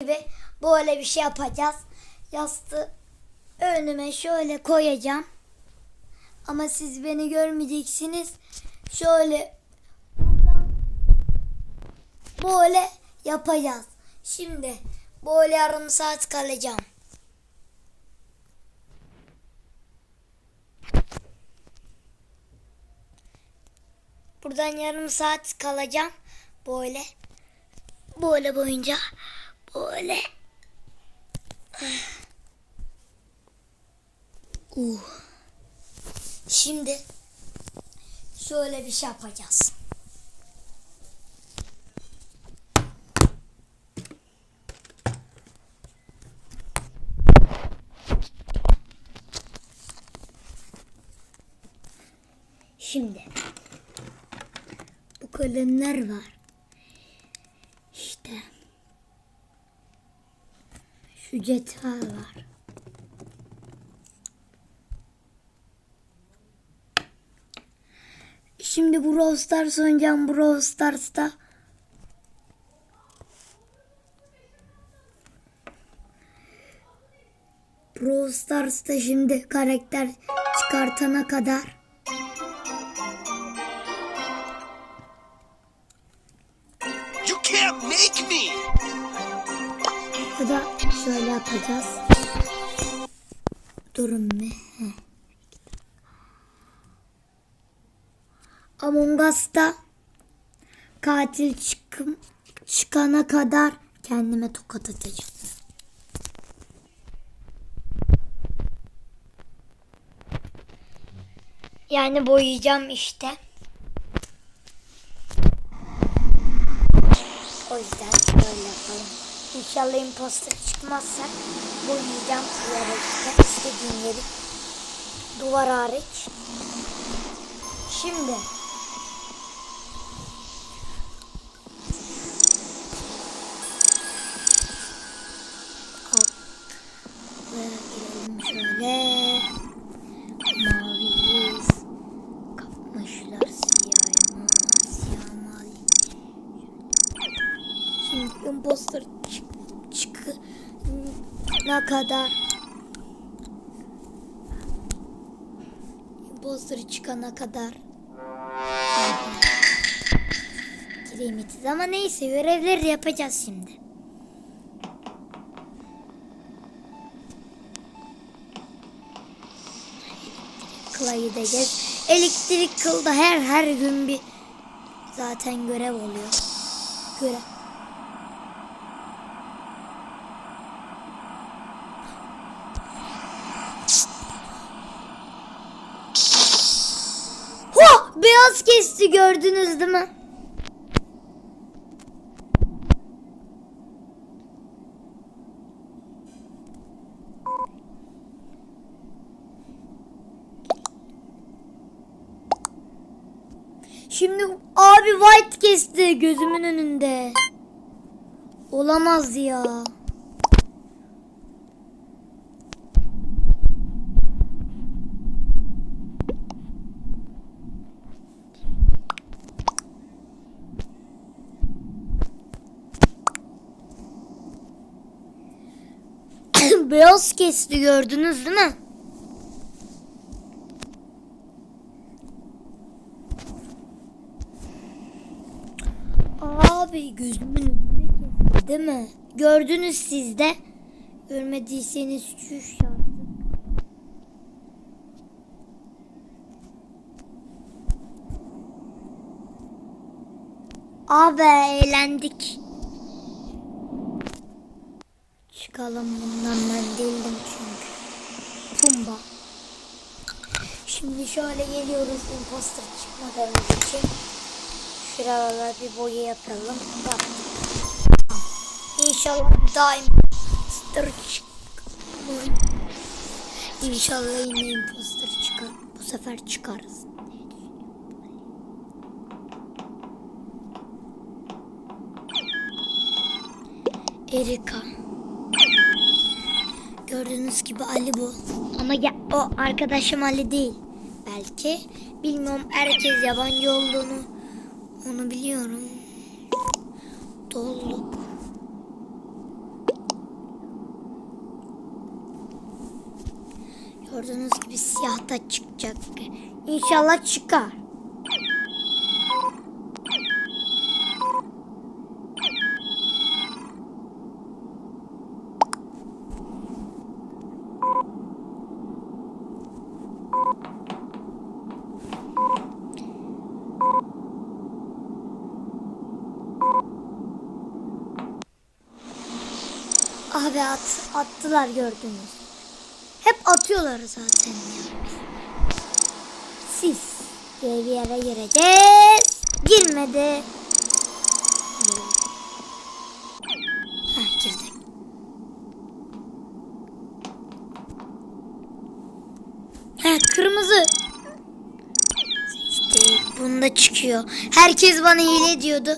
gibi böyle bir şey yapacağız. Yastığı önüme şöyle koyacağım. Ama siz beni görmeyeceksiniz. Şöyle buradan böyle yapacağız. Şimdi böyle yarım saat kalacağım. Buradan yarım saat kalacağım. Böyle. Böyle boyunca. Böyle. Uh. Şimdi şöyle bir şey yapacağız. Şimdi bu kalemler var. Şu cetvel var. Şimdi Brawl Stars oynayacağım Brawl Stars'ta. Brawl Stars'ta şimdi karakter çıkartana kadar şöyle yapacağız. Durun? Heh. Among Us'ta katil çıkım, çıkana kadar kendime tokat atacağım. Yani boyayacağım işte. O yüzden böyle yapalım. İnşallah imposter çıkmazsa boyayacağım yere işte istediğim yeri. Duvar hariç. Şimdi kadar imposter çıkana kadar gireyim itiz ama neyse görevleri yapacağız şimdi. Kıla gideceğiz. Elektrik kılda her her gün bir zaten görev oluyor. Görev. Beyaz kesti gördünüz değil mi? Şimdi abi white kesti gözümün önünde. Olamaz ya. Beyaz kesti gördünüz değil mi? Abi gözümün önünde kesti değil mi? Gördünüz siz de. Görmediyseniz çüş artık. Abi eğlendik. Çıkalım bundan ben değildim çünkü. Pumba. Şimdi şöyle geliyoruz imposter çıkmadığımız için. Şuralara bir boya yapalım. Yaptık. İnşallah daha imposter çıkmaz. İnşallah yine imposter çıkar. Bu sefer çıkarız. Erika. Gördüğünüz gibi Ali bu. Ama ya, o arkadaşım Ali değil. Belki. Bilmiyorum herkes yabancı olduğunu. Onu biliyorum. Doluluk. Gördüğünüz gibi siyah da çıkacak. İnşallah çıkar. Attılar gördünüz. Hep atıyorlar zaten. Siz diye bir yere gireceğiz. Girmedi. Heh, girdik. Kırmızı. Seçtik. Bunda çıkıyor. Herkes bana hile diyordu.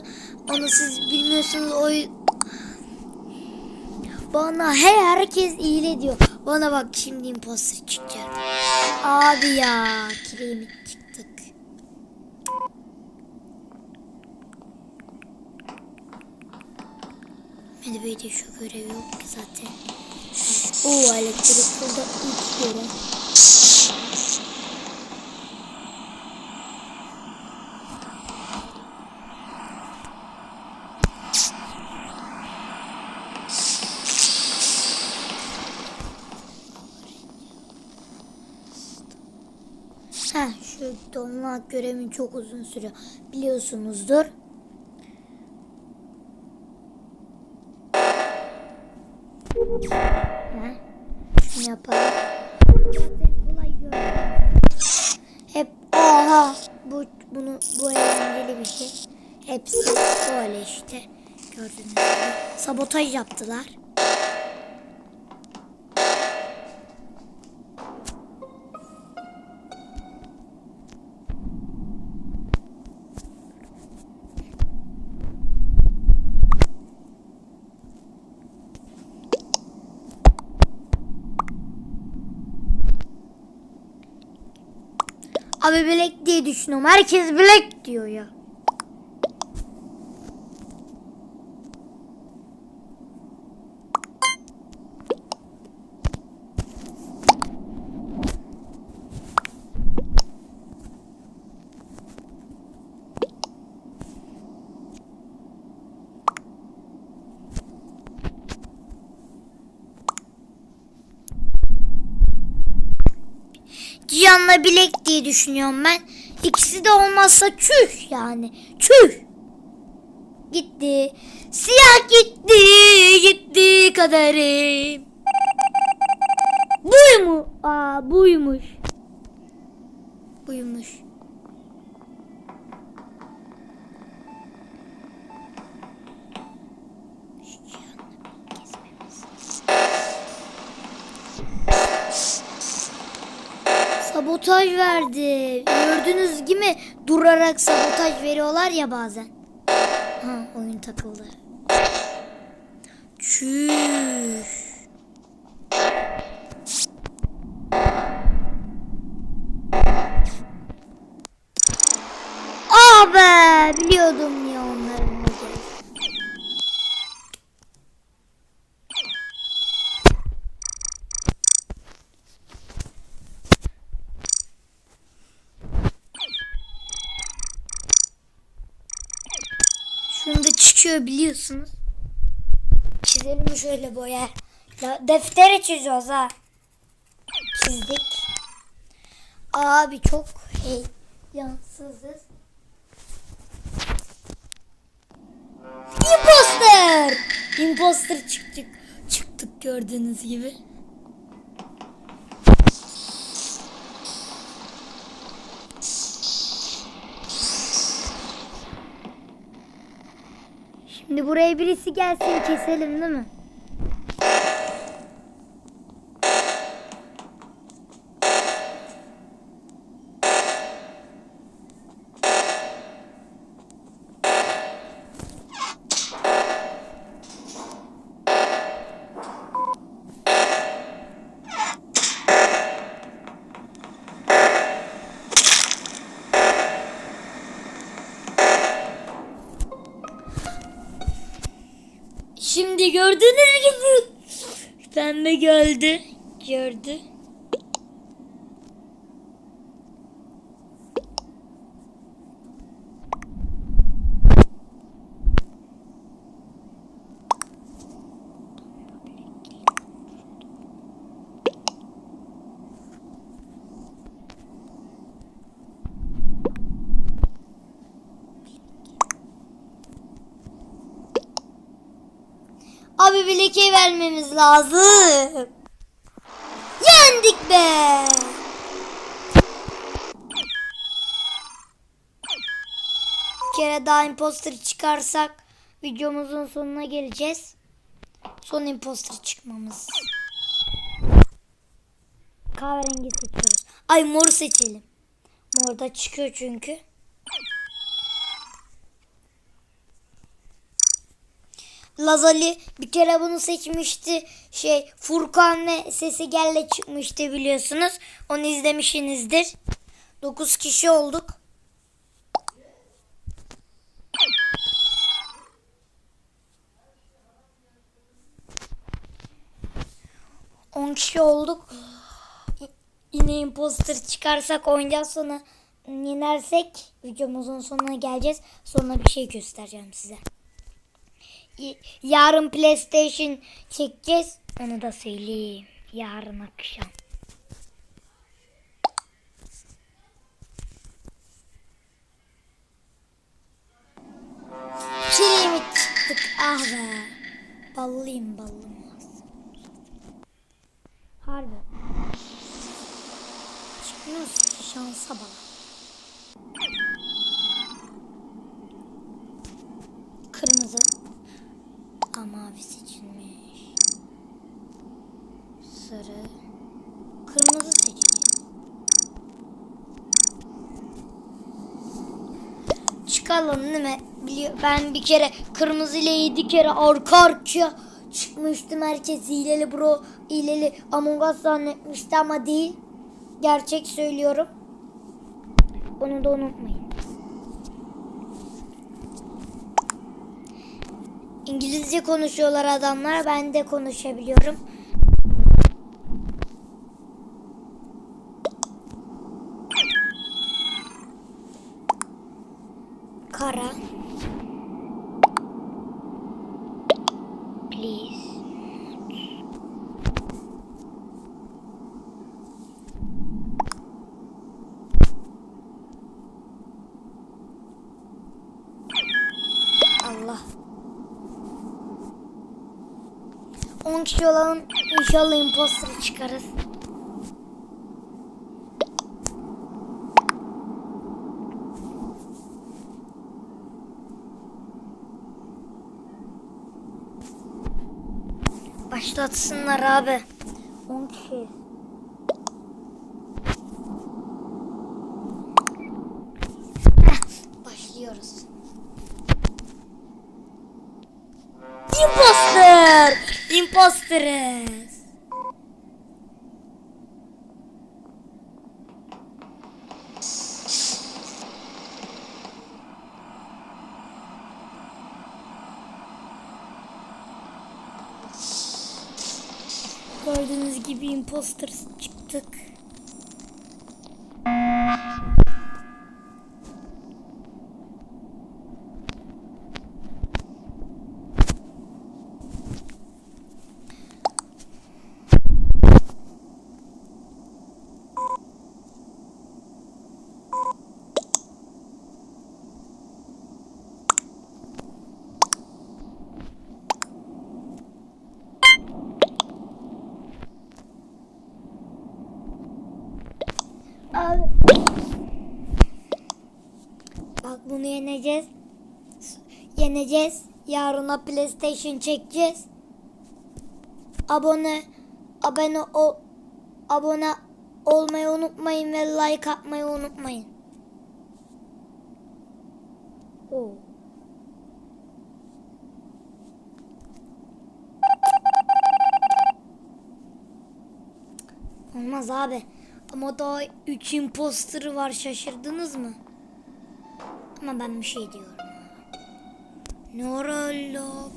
Onu siz bilmiyorsunuz. O bana he herkes iyile diyor. Bana bak şimdi imposter çıkacak. Abi ya kiremit çıktık. Böyle şu görev yok ki zaten. Oo elektrik burada ilk görev. Ha şu donmak görevim çok uzun sürüyor. Biliyorsunuzdur. Ha, şunu yapalım. Hep oha bu bunu bu eğlenceli bir şey. Hepsi böyle işte. Gördüğünüz gibi. Sabotaj yaptılar. Abi bilek diye düşünüyorum. Herkes bilek diyor ya. Cihan'la bilek diye düşünüyorum ben. İkisi de olmazsa çüh yani. Çüh. Gitti. Siyah gitti. Gitti kaderim. Buymu? Aa buymuş. Buymuş. Şu Cihan'la bilek kesmemiz. Sabotaj verdi. Gördünüz gibi durarak sabotaj veriyorlar ya bazen. Ha oyun takıldı. Çüş. Ah be biliyordum ya onların olacağını. Çıkıyor biliyorsunuz. Çizelim şöyle boya. La, deftere çiziyoruz ha. Çizdik. Abi çok heyecansızız. Imposter! Imposter çıktık. Çıktık gördüğünüz gibi. Şimdi buraya birisi gelsin keselim değil mi? Pembe gördü. Gördü. Leke vermemiz lazım. Yendik be. Bir kere daha imposter çıkarsak videomuzun sonuna geleceğiz. Son imposter çıkmamız. Kahverengi seçiyoruz. Ay mor seçelim. Mor da çıkıyor çünkü. Lazali bir kere bunu seçmişti. Şey Furkan ve Sesi Gelle çıkmıştı biliyorsunuz. Onu izlemişsinizdir. 9 kişi olduk. On kişi olduk. Yine imposter çıkarsak oynayacağız sonra yenersek videomuzun sonuna geleceğiz. Sonra bir şey göstereceğim size. Yarın PlayStation çekeceğiz. Onu da söyleyeyim. Yarın akşam. Çileğimi çıktık. Ah be. Ballıyım ballım. Harbi. Çıkmıyoruz şansa bak. Kırmızı. Sarı. Kırmızı seçilmiş. Çıkalım değil mi? Biliyor, ben bir kere kırmızı ile yedi kere arka arkaya çıkmıştım. Herkes hileli bro, hileli Among Us zannetmişti ama değil. Gerçek söylüyorum. Onu da unutmayın. İngilizce konuşuyorlar adamlar. Ben de konuşabiliyorum. Kara. Allah. 10 kişi olan inşallah imposter çıkarız. Başlatsınlar abi. 10 kişi. Başlıyoruz. Imposter! Imposterız. Gördüğünüz gibi imposter çıktık. Abi. Bak bunu yeneceğiz. Yeneceğiz. Yarına PlayStation çekeceğiz. Abone abone ol abone olmayı unutmayın ve like atmayı unutmayın. Oo. Olmaz abi. Ama daha 3 imposter var şaşırdınız mı? Ama ben bir şey diyorum. Noralo.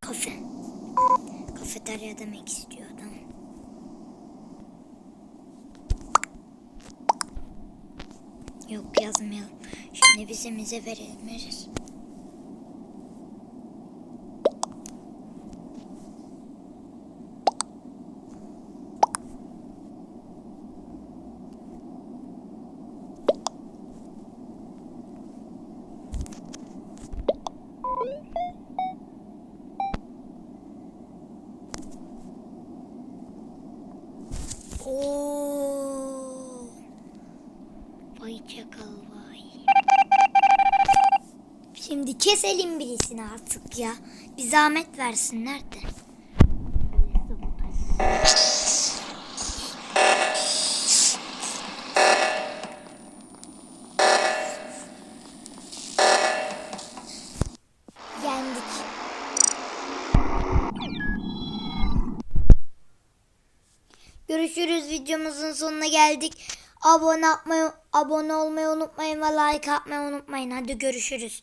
Kafe. Kafeterya demek istiyor adam. Yok yazmayalım. Şimdi bizimize verelim. veririz. Şimdi keselim birisini artık ya. Bir zahmet versinler de. Yendik. Görüşürüz videomuzun sonuna geldik. Abone yapmayı, abone olmayı unutmayın ve like atmayı unutmayın. Hadi görüşürüz.